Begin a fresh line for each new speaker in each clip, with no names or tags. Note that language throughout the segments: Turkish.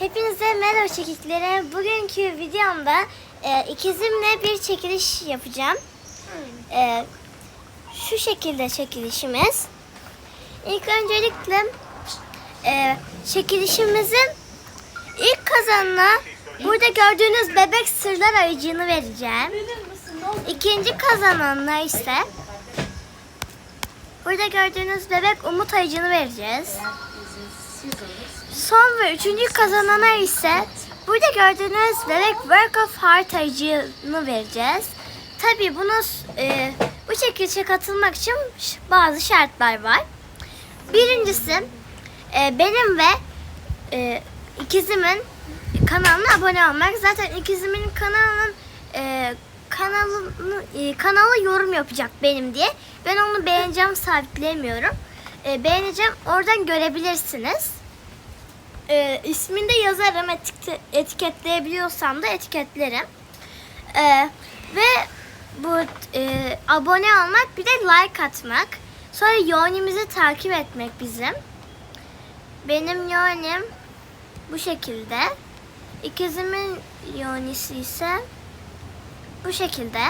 Hepinize merhaba çekikleri. Bugünkü videomda e, ikizimle bir çekiliş yapacağım. E, şu şekilde çekilişimiz. İlk öncelikle e, çekilişimizin ilk kazanına burada gördüğünüz bebek sırlar ayıcığını vereceğim. İkinci kazananına ise burada gördüğünüz bebek umut ayıcığını vereceğiz. Son ve üçüncü kazanana ise burada gördüğünüz bebek Work of Heart ayıcığını vereceğiz. Tabi bunu e, bu çekilişe katılmak için bazı şartlar var. Birincisi e, benim ve e, ikizimin kanalına abone olmak. Zaten ikizimin kanalının e, kanalını e, kanala yorum yapacak benim diye. Ben onu beğeneceğim sabitleyemiyorum. E, beğeneceğim oradan görebilirsiniz. E, ismini de yazarım etik- etiketleyebiliyorsam da etiketlerim. E, ve bu e, abone olmak bir de like atmak. Sonra yonimizi takip etmek bizim. Benim yonim bu şekilde. İkizimin yonisi ise bu şekilde.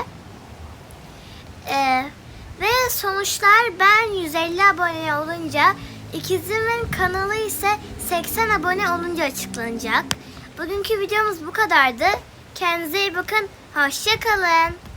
Ee, ve sonuçlar ben 150 abone olunca ikizimin kanalı ise 80 abone olunca açıklanacak. Bugünkü videomuz bu kadardı. Kendinize iyi bakın. Hoşçakalın.